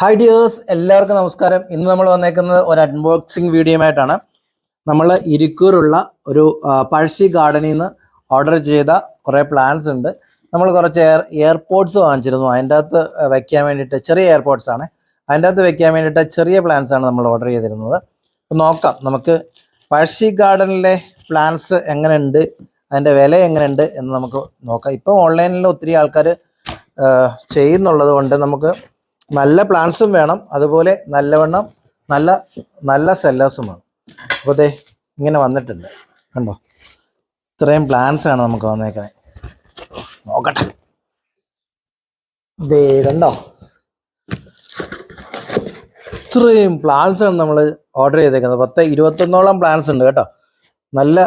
Hi dears എല്ലാവർക്കും നമസ്കാരം. ഇന്ന് നമ്മൾ വന്നേക്കുന്നത് ഒരു അൺബോക്സിംഗ് വീഡിയോയുമായിട്ടാണ്. നമ്മൾ ഇരിക്കൂറുള്ള ഒരു പഴശ്ശി ഗാർഡനിൽ നിന്ന് ഓർഡർ ചെയ്ത കുറേ പ്ലാൻസ് ഉണ്ട്. നമ്മൾ കുറച്ച് എയർ എയർപോർട്സ് വാങ്ങിച്ചിരുന്നു. അതിന്റെ അകത്ത് വയ്ക്കാൻ വേണ്ടിയിട്ട് ചെറിയ എയർപോർട്സ് ആണ്. അതിന്റെ അകത്ത് വയ്ക്കാൻ വേണ്ടിയിട്ട് ചെറിയ പ്ലാൻസ് ആണ് നമ്മൾ ഓർഡർ ചെയ്തിരുന്നത്. നോക്കാം. നമുക്ക് പഴശ്ശി ഗാർഡനിലെ പ്ലാൻസ് എങ്ങനെയുണ്ട്? അതിന്റെ വില എങ്ങനെയുണ്ട് എന്ന് നമുക്ക് നോക്കാം. ഇപ്പം ഓൺലൈനിൽ ഒത്തിരി ആൾക്കാർ ചെയ്യുന്നുള്ളത് കൊണ്ട് നമുക്ക് നല്ല പ്ലാന്റ്സും വേണം. അതുപോലെ നല്ലവണ്ണം നല്ല നല്ല സെല്ലേഴ്സും വേണം. അപ്പോൾ ദേ ഇങ്ങനെ വന്നിട്ടുണ്ട്. കണ്ടോ? ഇത്രയും പ്ലാന്റ്സ് ആണ് നമുക്ക് വന്നേക്കുന്നത് നോക്കട്ടെ. ദേ കണ്ടോ? ഇത്രയും പ്ലാന്റ്സ് ആണ് നമ്മൾ ഓർഡർ ചെയ്തേക്കുന്നത്. പത്ത് ഇരുപത്തൊന്നോളം പ്ലാൻസ് ഉണ്ട് കേട്ടോ. നല്ല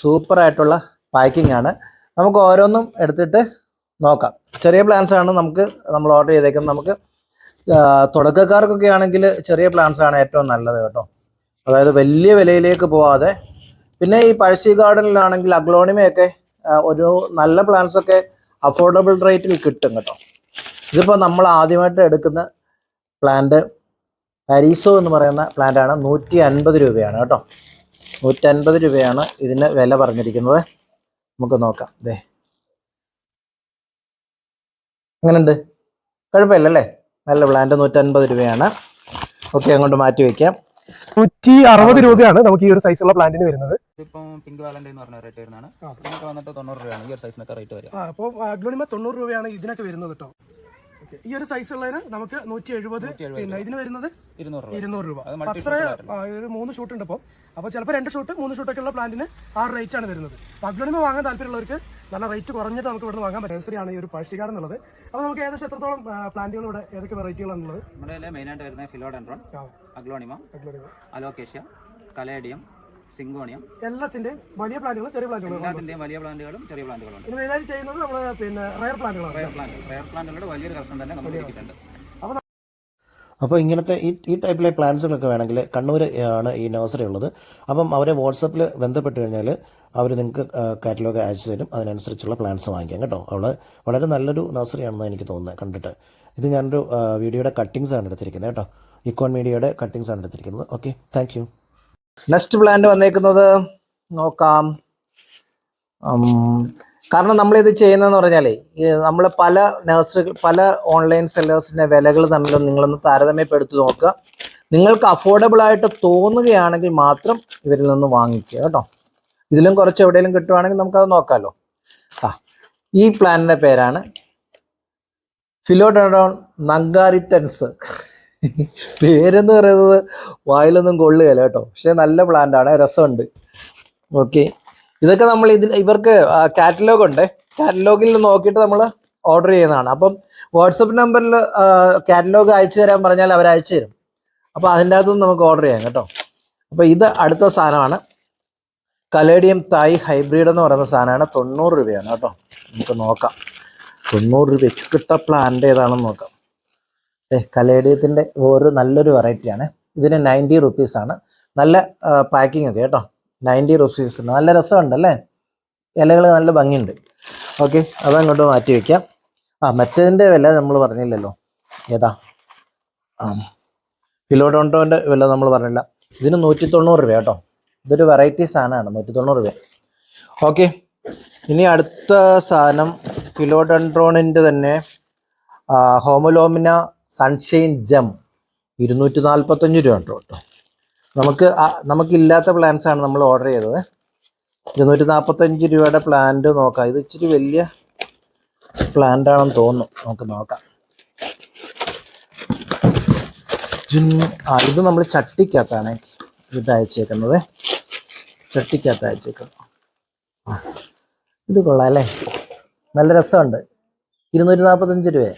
സൂപ്പർ ആയിട്ടുള്ള പാക്കിംഗ് ആണ്. നമുക്ക് ഓരോന്നും എടുത്തിട്ട് നോക്കാം. ചെറിയ പ്ലാൻസ് ആണ് നമുക്ക് നമ്മൾ ഓർഡർ ചെയ്തേക്കുന്നത്. നമുക്ക് തുടക്കക്കാർക്കൊക്കെ ആണെങ്കിൽ ചെറിയ പ്ലാന്റ്സ് ആണ് ഏറ്റവും നല്ലത് കേട്ടോ. അതായത് വലിയ വിലയിലേക്ക് പോവാതെ. പിന്നെ ഈ പഴശ്ശി ഗാർഡനിലാണെങ്കിൽ അഗ്ലോണിമയൊക്കെ ഒരു നല്ല പ്ലാന്റ്സ് ഒക്കെ അഫോർഡബിൾ റേറ്റിൽ കിട്ടും കേട്ടോ. ഇതിപ്പോൾ നമ്മൾ ആദ്യമായിട്ട് എടുക്കുന്ന പ്ലാന്റ് പാരീസോ എന്ന് പറയുന്ന പ്ലാന്റ് ആണ് നൂറ്റി അൻപത് രൂപയാണ് കേട്ടോ. നൂറ്റി അൻപത് രൂപയാണ് ഇതിന് വില പറഞ്ഞിരിക്കുന്നത്. നമുക്ക് നോക്കാം. ദേ. കുഴപ്പമില്ല കുഴപ്പമില്ലല്ലേ? നല്ല പ്ലാന്റ് നൂറ്റൻപത് രൂപയാണ്. ഓക്കെ അങ്ങോട്ട് മാറ്റി വെക്കാം. നൂറ്റി അറുപത് രൂപയാണ് നമുക്ക് ഈ ഒരു സൈസുള്ള പ്ലാന്റിന് വരുന്നത്. പിങ്ക് വാലന്റൈൻ എന്ന് പറഞ്ഞ റേറ്റ് വരുന്നതാണ്. നമുക്ക് വന്നിട്ട് തൊണ്ണൂറ് രൂപയാണ് ഈ ഒരു സൈസിനൊക്കെ റേറ്റ് വരിക. അപ്പോൾ അഗ്ലോണിമ തൊണ്ണൂറ് രൂപയാണ് ഇതിനൊക്കെ വരുന്നത് കേട്ടോ ഈ ഒരു സൈസ് ഉള്ളതിന് നമുക്ക് നൂറ്റി എഴുപത് പിന്നെ ഇതിന് വരുന്നത് ഇരുന്നൂറ് രൂപ. അത്ര ആ, ഒരു മൂന്ന് ഷൂട്ട് ഉണ്ട് ഇപ്പോൾ അപ്പോൾ ചിലപ്പോൾ രണ്ട് ഷൂട്ട് മൂന്ന് ഷൂട്ടൊക്കെ ഉള്ള പ്ലാന്റിന് ആ റേറ്റ് ആണ് വരുന്നത്. അഗ്ലോണിമ വാങ്ങാൻ താല്പര്യമുള്ളവർക്ക് നല്ല റേറ്റ് കുറഞ്ഞിട്ട് നമുക്ക് ഇവിടെ വാങ്ങാൻ പറ്റും. നഴ്സറിയാണ് ഈ ഒരു പഴശ്ശിക്കാട് എന്നുള്ളത്. അപ്പോൾ നമുക്ക് ഏകദേശം എത്രത്തോളം പ്ലാന്റുകൾ ഇവിടെ ഏതൊക്കെ വെറൈറ്റികളാണുള്ളത് നമ്മുടെ മെയിൻ ആയിട്ട് വരുന്നത് philodendron aglaonema alocasia caladium syngonium എല്ലാത്തിന്റെ വലിയ പ്ലാന്റുകളും ചെറിയ പ്ലാന്റുകളും എല്ലാത്തിന്റെയും വലിയ പ്ലാന്റുകളും ചെറിയ പ്ലാന്റുകളും ഉണ്ട് ഇത് മെയിനായിട്ട് ചെയ്യുന്നത് നമ്മൾ പിന്നെ റയർ പ്ലാന്റുകളാണ് റയർ പ്ലാന്റ് റയർ പ്ലാന്റുകളുടെ വലിയൊരു കളക്ഷൻ തന്നെ നമ്മൾ ഇരിക്കുന്നുണ്ട് അപ്പോൾ ഇങ്ങനത്തെ ഈ ഈ ടൈപ്പിലെ പ്ലാൻസുകളൊക്കെ വേണമെങ്കിൽ കണ്ണൂർ ആണ് ഈ നഴ്സറി ഉള്ളത്. അപ്പം അവരെ വാട്സപ്പിൽ ബന്ധപ്പെട്ട് കഴിഞ്ഞാൽ അവർ നിങ്ങൾക്ക് കാറ്റലോഗ് അയച്ചു തരും. അതിനനുസരിച്ചുള്ള പ്ലാൻസ് വാങ്ങിക്കാം കേട്ടോ. അവൾ വളരെ നല്ലൊരു നഴ്സറിയാണെന്ന് എനിക്ക് തോന്നുന്നത് കണ്ടിട്ട്. ഇത് ഞാനൊരു വീഡിയോയുടെ കട്ടിങ്സ് ആണ് എടുത്തിരിക്കുന്നത് കേട്ടോ. ഇക്കോൺ മീഡിയയുടെ കട്ടിങ്സ് ആണ് എടുത്തിരിക്കുന്നത്. Okay thank you next plant വന്നേക്കുന്നത് നോക്കാം. കാരണം നമ്മളിത് ചെയ്യുന്നതെന്ന് പറഞ്ഞാൽ നമ്മൾ പല നഴ്സറികൾ പല ഓൺലൈൻ സെല്ലേഴ്സിന്റെ വിലകൾ തമ്മിലും നിങ്ങളൊന്ന് താരതമ്യപ്പെടുത്തി നോക്കുക. നിങ്ങൾക്ക് അഫോർഡബിൾ ആയിട്ട് തോന്നുകയാണെങ്കിൽ മാത്രം ഇവരിൽ നിന്ന് വാങ്ങിക്കുക കേട്ടോ. ഇതിലും കുറച്ച് എവിടെയെങ്കിലും കിട്ടുവാണെങ്കിൽ നമുക്കത് നോക്കാമല്ലോ ആ ഈ പ്ലാനിന്റെ പേരാണ് ഫിലോഡോൺ നങ്കാരിറ്റൻസ് പേരെന്ന് പറയുന്നത് വായിലൊന്നും കൊള്ളുകയില്ല കേട്ടോ. പക്ഷേ നല്ല പ്ലാന്റാണ് രസമുണ്ട്. ഓക്കെ ഇതൊക്കെ നമ്മൾ ഇതിൽ ഇവർക്ക് കാറ്റലോഗ് ഉണ്ട്. കാറ്റലോഗിൽ നോക്കിയിട്ട് നമ്മൾ ഓർഡർ ചെയ്യുന്നതാണ്. അപ്പം വാട്സപ്പ് നമ്പറിൽ കാറ്റലോഗ് അയച്ചു തരാൻ പറഞ്ഞാൽ അവർ അയച്ചു തരും. അപ്പോൾ അതിന്റെ അകത്തുനിന്ന് നമുക്ക് ഓർഡർ ചെയ്യാം കേട്ടോ. അപ്പോൾ ഇത് അടുത്ത സാധനമാണ്. കലേഡിയം തായ് ഹൈബ്രിഡ് എന്ന് പറയുന്ന സാധനമാണ്. തൊണ്ണൂറ് രൂപയാണ് കേട്ടോ. നമുക്ക് നോക്കാം. തൊണ്ണൂറ് രൂപ കിട്ട പ്ലാന്റ് ഏതാണെന്ന് നോക്കാം. ഏ കലേഡിയത്തിന്റെ ഒരു നല്ലൊരു വെറൈറ്റിയാണ് ഇതിന് നയന്റി റുപ്പീസാണ് നല്ല പാക്കിംഗ് ഒക്കെ കേട്ടോ. Ninety rupees. നല്ല രസമുണ്ടല്ലേ? ഇലകൾ നല്ല ഭംഗിയുണ്ട്. ഓക്കെ അതങ്ങോട്ട് മാറ്റി വയ്ക്കാം ആ മറ്റേതിന്റെ വില നമ്മൾ പറഞ്ഞില്ലല്ലോ. ഏതാ? ആ ഫിലോഡോണ്ടോന്റെ വില നമ്മൾ പറഞ്ഞില്ല. ഇതിന് നൂറ്റി തൊണ്ണൂറ് രൂപ കേട്ടോ. ഇതൊരു വെറൈറ്റി സാധനമാണ് നൂറ്റി തൊണ്ണൂറ് രൂപ. ഓക്കെ ഇനി അടുത്ത സാധനം ഫിലോഡൻഡ്രോണിന്റെ തന്നെ ഹോമോലോമിന സൺഷൈൻ ജം. ഇരുന്നൂറ്റി നാൽപ്പത്തഞ്ച് രൂപ ഉണ്ടോ കേട്ടോ. നമുക്ക് നമുക്കില്ലാത്ത പ്ലാന്റ്സ് ആണ് നമ്മൾ ഓർഡർ ചെയ്തത്. ഇരുന്നൂറ്റി നാൽപ്പത്തഞ്ച് രൂപയുടെ പ്ലാന്റ് നോക്കാം. ഇത് ഇച്ചിരി വലിയ പ്ലാന്റ് ആണെന്ന് തോന്നുന്നു. നമുക്ക് നോക്കാം. ആ ഇത് നമ്മൾ ചട്ടിക്കകത്താണ് ഇത് അയച്ചേക്കുന്നത്. ചട്ടിക്കകത്ത് അയച്ചേക്കുന്നത്. ഇത് കൊള്ളാം അല്ലേ? നല്ല രസമുണ്ട്. ഇരുന്നൂറ്റി നാൽപ്പത്തഞ്ച് രൂപയെ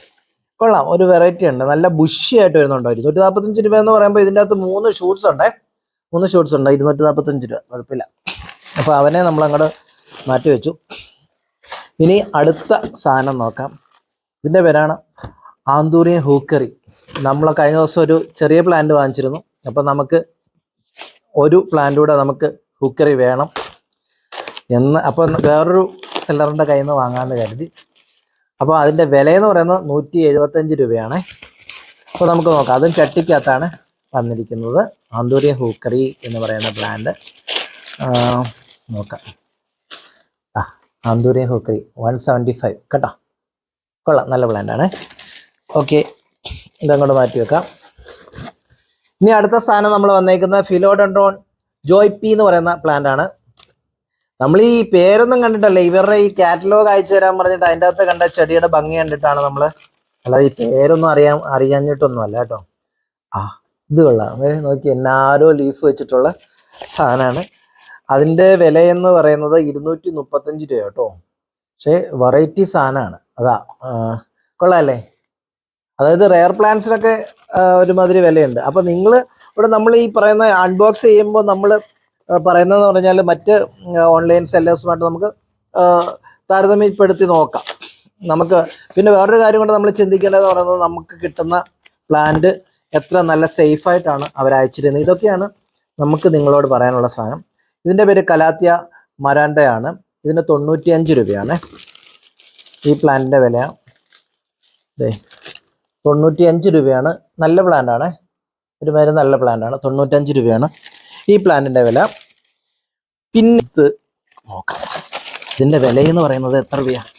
കൊള്ളാം. ഒരു വെറൈറ്റി ഉണ്ട്. നല്ല ബുഷിയായിട്ട് വരുന്നുണ്ടോ? ഇരുന്നൂറ്റി നാൽപ്പത്തഞ്ച് രൂപ എന്ന് പറയുമ്പോൾ ഇതിന്റെ അകത്ത് മൂന്ന് ഷൂട്ട്സ് ഉണ്ടേ. മൂന്ന് ഷോർട്സ് ഉണ്ട്. ഇരുന്നൂറ്റി നാൽപ്പത്തഞ്ച് രൂപ. കുഴപ്പമില്ല. അപ്പോൾ അവനെ നമ്മൾ അങ്ങോട്ട് മാറ്റി വെച്ചു. ഇനി അടുത്ത സാധനം നോക്കാം. ഇതിന്റെ പേരാണ് ആന്തൂരിയ ഹൂക്കറി. നമ്മൾ കഴിഞ്ഞ ദിവസം ഒരു ചെറിയ പ്ലാന്റ് വാങ്ങിച്ചിരുന്നു. അപ്പോൾ നമുക്ക് ഒരു പ്ലാന്റ് കൂടെ നമുക്ക് ഹൂക്കറി വേണം എന്ന്. അപ്പോൾ വേറൊരു സെല്ലറിന്റെ കയ്യിൽ നിന്ന് വാങ്ങാമെന്ന് കരുതി. അപ്പോൾ അതിന്റെ വില എന്ന് പറയുന്നത് നൂറ്റി എഴുപത്തഞ്ച് രൂപയാണ്. അപ്പോൾ നമുക്ക് നോക്കാം. അതും ചട്ടിക്കകത്താണ്. വന്നിരിക്കുന്നത് ആന്തൂരിയ ഹൂക്കറി എന്ന് പറയുന്ന ബ്രാൻഡ് നോക്കാം. ആ anthurium hookeri one seventy five കേട്ടോ? കൊള്ളാം നല്ല ബ്രാൻഡാണ് ഓക്കെ ഇതങ്ങോട്ട് മാറ്റി വെക്കാം. ഇനി അടുത്ത സാധനം നമ്മൾ വന്നേക്കുന്ന ഫിലോഡൻഡ്രോൺ ജോയ് പി എന്ന് പറയുന്ന പ്ലാന്റാണ് നമ്മൾ ഈ പേരൊന്നും കണ്ടിട്ടല്ല? ഇവരുടെ ഈ കാറ്റലോഗ് അയച്ചു തരാൻ പറഞ്ഞിട്ട് അതിന്റെ അകത്ത് കണ്ട ചെടിയുടെ ഭംഗി കണ്ടിട്ടാണ് നമ്മൾ അല്ലാതെ ഈ പേരൊന്നും അറിയാൻ അറിയാഞ്ഞിട്ടൊന്നും അല്ല കേട്ടോ. ആ ഇത് കൊള്ളാം. നോക്കി എന്നാരോ ലീഫ് വെച്ചിട്ടുള്ള സാധനമാണ്. അതിന്റെ വിലയെന്ന് പറയുന്നത് ഇരുന്നൂറ്റി മുപ്പത്തഞ്ച് രൂപ കേട്ടോ. പക്ഷേ വെറൈറ്റി സാധനമാണ്. അതാ കൊള്ളാമല്ലേ അതായത് റെയർ പ്ലാന്റ്സിനൊക്കെ ഒരുമാതിരി വിലയുണ്ട്. അപ്പോൾ നിങ്ങൾ ഇവിടെ നമ്മൾ ഈ പറയുന്ന അൺബോക്സ് ചെയ്യുമ്പോൾ നമ്മൾ പറയുന്നതെന്ന് പറഞ്ഞാൽ മറ്റ് ഓൺലൈൻ സെല്ലേഴ്സുമായിട്ട് നമുക്ക് താരതമ്യപ്പെടുത്തി നോക്കാം. നമുക്ക് പിന്നെ വേറൊരു കാര്യം കൊണ്ട് നമ്മൾ ചിന്തിക്കേണ്ടതെന്ന് പറയുന്നത് നമുക്ക് കിട്ടുന്ന പ്ലാന്റ് എത്ര നല്ല സേഫായിട്ടാണ് അവർ അയച്ചിരുന്നത്. ഇതൊക്കെയാണ് നമുക്ക് നിങ്ങളോട് പറയാനുള്ള സാധനം. ഇതിന്റെ പേര് കലാത്തിയ മരാണ്ടയാണ്. ഇതിന് തൊണ്ണൂറ്റി അഞ്ച് രൂപയാണ്. ഈ പ്ലാന്റിന്റെ വില. ദേ തൊണ്ണൂറ്റി അഞ്ച് രൂപയാണ്. നല്ല പ്ലാന്റാണ് ഒരുമാതിരി നല്ല പ്ലാന്റാണ് തൊണ്ണൂറ്റഞ്ച് രൂപയാണ് ഈ പ്ലാന്റിന്റെ വില. പിന്നെ നോക്കാം. ഇതിന്റെ വിലയെന്ന് പറയുന്നത് എത്ര രൂപയാണ്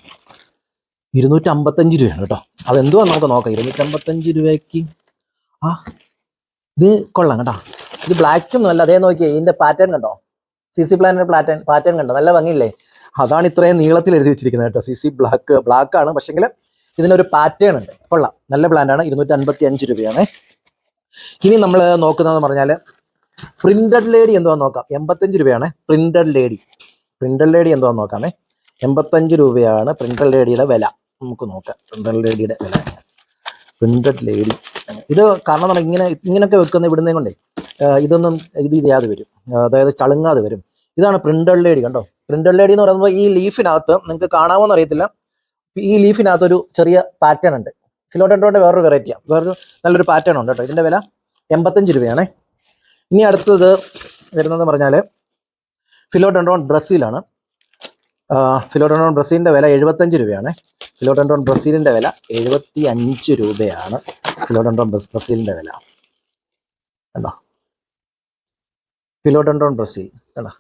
ഇരുന്നൂറ്റമ്പത്തഞ്ച് രൂപയാണ് കേട്ടോ. അതെന്തുവാ? നമുക്ക് നോക്കാം. ഇരുന്നൂറ്റമ്പത്തഞ്ച് രൂപയ്ക്ക് ആ ഇത് കൊള്ളാം കേട്ടോ. ഇത് ബ്ലാക്ക് ഒന്നും അല്ല. അതേ നോക്കിയേ ഇതിന്റെ പാറ്റേൺ കണ്ടോ? സി സി പ്ലാനിന്റെ പാറ്റേൺ പാറ്റേൺ കണ്ടോ? നല്ല ഭംഗിയില്ലേ? അതാണ് ഇത്രയും നീളത്തിൽ എഴുതി വെച്ചിരിക്കുന്നത് കേട്ടോ. സി സി ബ്ലാക്ക് ബ്ലാക്ക് ആണ്. പക്ഷെങ്കിൽ ഇതിനൊരു പാറ്റേൺ ഉണ്ട്. കൊള്ളാം. നല്ല പ്ലാന്റാണ് ഇരുന്നൂറ്റി അൻപത്തി അഞ്ച് രൂപയാണ്. ഇനി നമ്മൾ നോക്കുന്നതെന്ന് പറഞ്ഞാൽ പ്രിന്റഡ് ലേഡി എന്തുവാന്ന് നോക്കാം. എൺപത്തഞ്ച് രൂപയാണ് പ്രിന്റഡ് ലേഡി പ്രിന്റഡ് ലേഡി എന്തുവാന്ന് നോക്കാമേ? എൺപത്തഞ്ച് രൂപയാണ് പ്രിന്റഡ് ലേഡിയുടെ വില. നമുക്ക് നോക്കാം. പ്രിന്റഡ് ലേഡിയുടെ വില. പ്രിന്റഡ് ലേഡി ഇത് കാരണം നമ്മൾ ഇങ്ങനെ ഇങ്ങനെയൊക്കെ വെക്കുന്ന ഇവിടുന്നേ കൊണ്ടേ ഇതൊന്നും ഇത് ചെയ്യാതെ വരും. അതായത് ചളുങ്ങാതെ വരും. ഇതാണ് പ്രിന്റഡ് ലേഡി കണ്ടോ? പ്രിന്റഡ് ലേഡി എന്ന് പറയുമ്പോൾ ഈ ലീഫിനകത്ത് നിങ്ങൾക്ക് കാണാമോ അറിയത്തില്ല. ഈ ലീഫിനകത്ത് ഒരു ചെറിയ പാറ്റേൺ ഉണ്ട്. ഫിലോഡൻഡ്രോന്റെ വേറൊരു വെറൈറ്റിയാണ് വേറൊരു നല്ലൊരു പാറ്റേൺ ഉണ്ട് കേട്ടോ. ഇതിന്റെ വില എൺപത്തഞ്ച് രൂപയാണേ. ഇനി അടുത്തത് വരുന്നതെന്ന് പറഞ്ഞാൽ ഫിലോഡൻഡ്രോൺ ബ്രസീലാണ് ഫിലോഡൻഡ്രോൺ ബ്രസീലിന്റെ വില എഴുപത്തഞ്ച് രൂപയാണ്. ഫിലോഡൻഡ്രോൺ ബ്രസീലിന്റെ വില എഴുപത്തി അഞ്ച് രൂപയാണ്. ഫിലോഡൻഡ്രോൺ ബ്രസ്- ബ്രസീലിന്റെ വില. കണ്ടോ? Philodendron Brazil. കണ്ടോ?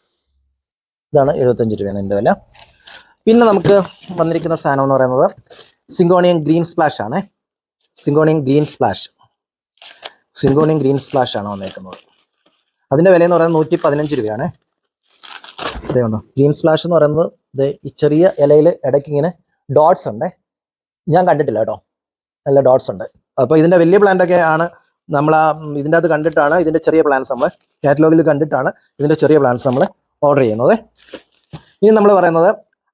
ഇതാണ് എഴുപത്തഞ്ച് രൂപയാണ് ഇതിന്റെ വില. പിന്നെ നമുക്ക് വന്നിരിക്കുന്ന സാധനം എന്ന് പറയുന്നത് സിങ്കോണിയൻ ഗ്രീൻ സ്പ്ലാഷ് ആണ്. Syngonium green splash. Syngonium green splash ആണ് വന്നേക്കുന്നത്. അതിന്റെ വില എന്ന് പറയുന്നത് നൂറ്റി പതിനഞ്ച് രൂപയാണ് ഉണ്ടോ ഗ്രീൻ സ്പ്ലാഷ് എന്ന് പറയുന്നത് ഇത് ഈ ചെറിയ ഇലയിൽ ഇടയ്ക്ക് ഇങ്ങനെ ഡോട്ട്സ് ഉണ്ട്. ഞാൻ കണ്ടിട്ടില്ല കേട്ടോ. നല്ല ഡോട്ട്സ് ഉണ്ട്. അപ്പോൾ ഇതിന്റെ വലിയ പ്ലാന്റൊക്കെ ആണ്. നമ്മൾ ആ ഇതിന്റെ അത് കണ്ടിട്ടാണ് ഇതിന്റെ ചെറിയ പ്ലാൻസ് നമ്മൾ കാറ്റലോഗിൽ കണ്ടിട്ടാണ് ഇതിന്റെ ചെറിയ പ്ലാൻസ് നമ്മൾ ഓർഡർ ചെയ്യുന്നത്. ഇനി നമ്മൾ പറയുന്നത്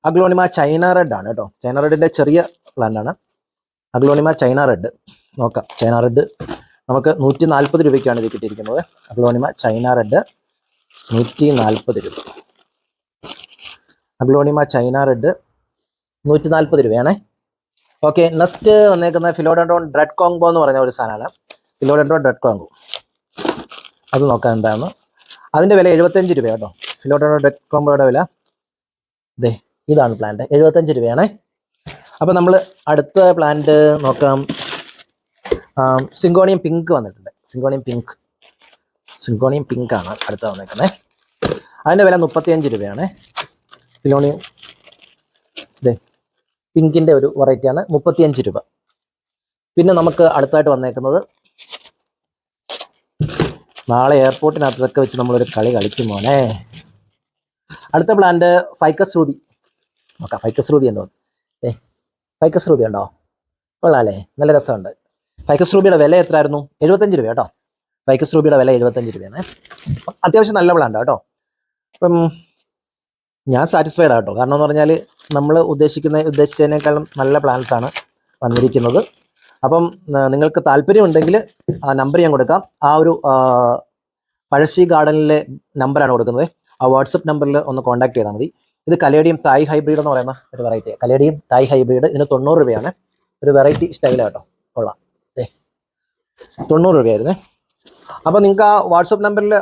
അഗ്ലോണിമ ചൈന റെഡ് ആണ് കേട്ടോ. ചൈന റെഡിന്റെ ചെറിയ പ്ലാന്റ് ആണ്. അഗ്ലോണിമ ചൈന റെഡ് നോക്കാം. ചൈന റെഡ് നമുക്ക് നൂറ്റി നാൽപ്പത് രൂപയ്ക്കാണ് ഇത് കിട്ടിയിരിക്കുന്നത്. അഗ്ലോണിമ ചൈന റെഡ് നൂറ്റി നാൽപ്പത് രൂപ. അഗ്ലോണിമ ചൈന റെഡ് നൂറ്റി നാൽപ്പത് രൂപയാണേ. ഓക്കെ നെക്സ്റ്റ് വന്നേക്കുന്ന ഫിലോഡൻഡ്രോൺ ഡ്രഡ് കോംബോ എന്ന് പറയുന്ന ഒരു സാധനമാണ്. ഫിലോഡൻഡ്രോൺ ഡ്രഡ് കോംബോ അത് നോക്കാം എന്താണെന്ന് അതിന്റെ വില എഴുപത്തഞ്ച് രൂപ കേട്ടോ. ഫിലോഡൻഡ്രോൺ ഡ്രഡ് കോംബോയുടെ വില. ദേ ഇതാണ് പ്ലാന്റ് എഴുപത്തഞ്ച് രൂപയാണേ. അപ്പോൾ നമ്മൾ അടുത്ത പ്ലാന്റ് നോക്കാം. സിങ്കോണിയം പിങ്ക് വന്നിട്ടുണ്ട്. സിങ്കോണിയം പിങ്ക് സിങ്കോണിയം പിങ്ക് ആണ് അടുത്ത വന്നേക്കുന്നത് അതിന്റെ വില മുപ്പത്തിയഞ്ച് രൂപയാണ്. സിങ്കോണിയം ഇതേ പിങ്കിന്റെ ഒരു വെറൈറ്റിയാണ് മുപ്പത്തിയഞ്ച് രൂപ. പിന്നെ നമുക്ക് അടുത്തായിട്ട് വന്നേക്കുന്നത് നാളെ എയർപോർട്ടിനകത്തൊക്കെ വെച്ച് നമ്മളൊരു കളി കളിക്കും മോനെ. അടുത്ത പ്ലാന്റ് ഫൈക്കസ് റൂബി. നോക്കാം ഫൈക്കസ് റൂബി എന്തോ. ഏ ഫൈക്കസ് റൂബി ഉണ്ടോ? കൊള്ളാല്ലേ നല്ല രസമുണ്ട്. ഫൈക്കസ് റൂബിയുടെ വില എത്രയായിരുന്നു? എഴുപത്തഞ്ച് രൂപ കേട്ടോ. ഫൈക്കസ് റൂബിയുടെ വില എഴുപത്തഞ്ച് രൂപയാണ്. അത്യാവശ്യം നല്ല പ്ലാന്റ് കേട്ടോ. അപ്പം ഞാൻ സാറ്റിസ്ഫൈഡ് ആട്ടോ കാരണം എന്ന് പറഞ്ഞാൽ നമ്മൾ ഉദ്ദേശിക്കുന്ന ഉദ്ദേശിച്ചതിനേക്കാളും നല്ല പ്ലാൻസ് ആണ് വന്നിരിക്കുന്നത്. അപ്പം നിങ്ങൾക്ക് താല്പര്യമുണ്ടെങ്കിൽ ആ നമ്പർ ഞാൻ കൊടുക്കാം. ആ ഒരു പഴശ്ശി ഗാർഡനിലെ നമ്പറാണ് കൊടുക്കുന്നത്. ആ വാട്സപ്പ് നമ്പറിൽ ഒന്ന് കോൺടാക്ട് ചെയ്താൽ മതി. ഇത് കലേഡിയം തായ് ഹൈബ്രിഡ് എന്ന് പറയുന്ന ഒരു വെറൈറ്റി കലേഡിയം തായ് ഹൈബ്രിഡ് ഇതിന് തൊണ്ണൂറ് രൂപയാണ്. ഒരു വെറൈറ്റി സ്റ്റൈലാട്ടോ കൊള്ളാം. ഏ തൊണ്ണൂറ് രൂപയായിരുന്നേ. അപ്പോൾ നിങ്ങൾക്ക് ആ വാട്സപ്പ് നമ്പറിൽ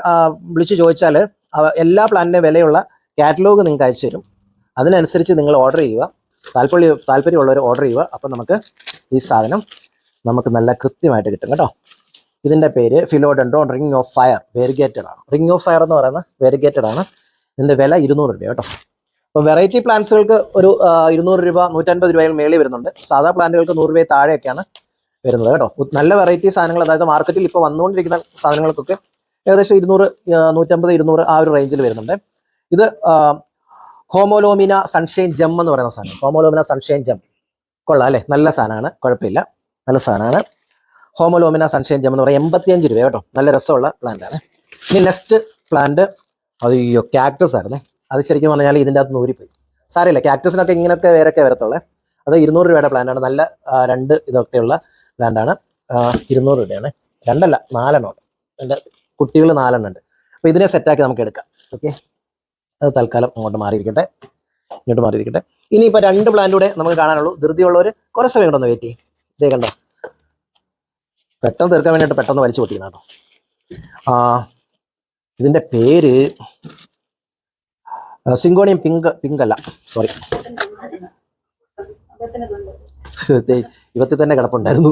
വിളിച്ച് ചോദിച്ചാൽ എല്ലാ പ്ലാനിന്റെ വിലയുള്ള കാറ്റലോഗ് നിങ്ങൾക്ക് അയച്ചു തരും. അതിനനുസരിച്ച് നിങ്ങൾ ഓർഡർ ചെയ്യുക. താല്പര്യം താല്പര്യമുള്ളവർ ഓർഡർ ചെയ്യുക. അപ്പം നമുക്ക് ഈ സാധനം നമുക്ക് നല്ല കൃത്യമായിട്ട് കിട്ടും കേട്ടോ. ഇതിന്റെ പേര് philodendron ring of fire variegated ആണ്. റിംഗ് ഓഫ് ഫയർ എന്ന് പറയുന്നത് വെരിഗേറ്റഡ് ആണ്. ഇതിന്റെ വില ഇരുന്നൂറ് രൂപ കേട്ടോ. അപ്പോൾ വെറൈറ്റി പ്ലാന്റ്സുകൾക്ക് ഒരു ഇരുന്നൂറ് രൂപ നൂറ്റൻപത് രൂപയിൽ മേളിൽ വരുന്നുണ്ട്. സാധാ പ്ലാന്റുകൾക്ക് നൂറ് രൂപയിൽ താഴെയൊക്കെയാണ് വരുന്നത് കേട്ടോ. നല്ല വെറൈറ്റി സാധനങ്ങൾ അതായത് മാർക്കറ്റിൽ ഇപ്പോൾ വന്നുകൊണ്ടിരിക്കുന്ന സാധനങ്ങൾക്കൊക്കെ ഏകദേശം ഇരുന്നൂറ് നൂറ്റമ്പത് ഇരുന്നൂറ് ആ ഒരു റേഞ്ചിൽ വരുന്നുണ്ട്. ഇത് ഹോമോലോമിന സൺഷൈൻ ജം എന്ന് പറയുന്ന സാധനം. Homalomena sunshine gem. കൊള്ളാം അല്ലേ? നല്ല സാധനമാണ്. കുഴപ്പമില്ല. നല്ല സാധനമാണ്. ഹോമോലോമിന സൺഷൈൻ ജം എന്ന് പറയുന്നത് എൺപത്തിയഞ്ച് രൂപ കേട്ടോ. നല്ല രസമുള്ള പ്ലാന്റ് ആണ്. ഇനി നെക്സ്റ്റ് പ്ലാന്റ് അയ്യോ ക്യാക്ടസ് ആയിരുന്നേ. അത് ശരിക്കും പറഞ്ഞാൽ ഇതിന്റെ അകത്ത് നൂരിപ്പോയി സാരമില്ല. ക്യാക്ടസിനൊക്കെ ഇങ്ങനൊക്കെ വേറെയൊക്കെ വരത്തുള്ളേ. അത് ഇരുന്നൂറ് രൂപയുടെ പ്ലാന്റാണ് നല്ല രണ്ട് ഇതൊക്കെയുള്ള പ്ലാന്റ് ആണ്. ആ, ഇരുന്നൂറ് രൂപയാണ്. രണ്ടല്ല നാലെണ്ണം ഉണ്ട്. എന്റെ കുട്ടികൾ നാലെണ്ണം ഉണ്ട്. അപ്പോൾ ഇതിനെ സെറ്റാക്കി നമുക്ക് എടുക്കാം. ഓക്കെ അത് തൽക്കാലം അങ്ങോട്ട് മാറിയിരിക്കട്ടെ. ഇങ്ങോട്ട് മാറിയിരിക്കട്ടെ. ഇനിയിപ്പോൾ രണ്ട് പ്ലാന്റ് കൂടെ നമുക്ക് കാണാനുള്ളൂ. ധൃതിയുള്ളവർ കുറച്ച് സമയം കൊണ്ടൊന്ന് വെയിറ്റ് ചെയ്യും. ഇതേ കണ്ടോ? പെട്ടെന്ന് തീർക്കാൻ വേണ്ടിയിട്ട് പെട്ടെന്ന് വലിച്ചു പൊട്ടിക്കുന്ന ആ ഇതിന്റെ പേര് സിങ്കോണിയം പിങ്ക് പിങ്ക് അല്ല സോറി ഇവത്തിൽ തന്നെ കിടപ്പുണ്ടായിരുന്നു.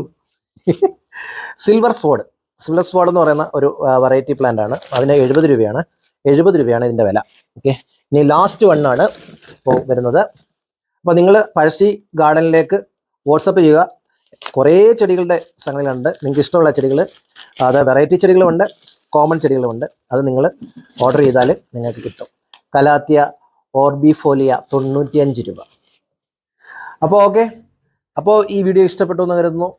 സിൽവർ സ്വാഡ് സിൽവർ സ്വാഡ് എന്ന് പറയുന്ന ഒരു വെറൈറ്റി പ്ലാന്റ് ആണ്. അതിന് എഴുപത് രൂപയാണ്. എഴുപത് രൂപയാണ് ഇതിന്റെ വില. ഓക്കെ ഇനി ലാസ്റ്റ് വണ്ണാണ് ഇപ്പോൾ വരുന്നത്. അപ്പോൾ നിങ്ങൾ പഴശ്ശി ഗാർഡനിലേക്ക് വാട്സപ്പ് ചെയ്യുക. കുറേ ചെടികളുടെ സംഗതികളുണ്ട്. നിങ്ങൾക്ക് ഇഷ്ടമുള്ള ചെടികൾ അത് വെറൈറ്റി ചെടികളുമുണ്ട് കോമൺ ചെടികളുമുണ്ട്. അത് നിങ്ങൾ ഓർഡർ ചെയ്താൽ നിങ്ങൾക്ക് കിട്ടും. കലാത്തിയ ഓർബിഫോലിയ തൊണ്ണൂറ്റിയഞ്ച് രൂപ. അപ്പോൾ ഓക്കെ അപ്പോൾ ഈ വീഡിയോ ഇഷ്ടപ്പെട്ടു എന്ന് കരുതുന്നു.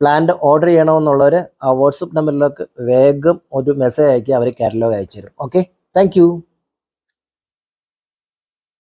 പ്ലാന്റ് ഓർഡർ ചെയ്യണമെന്നുള്ളവർ ആ വാട്സപ്പ് നമ്പറിലേക്ക് വേഗം ഒരു മെസ്സേജ് അയക്കി അവർ കാറ്റലോഗ് അയച്ചു തരും ഓക്കെ താങ്ക്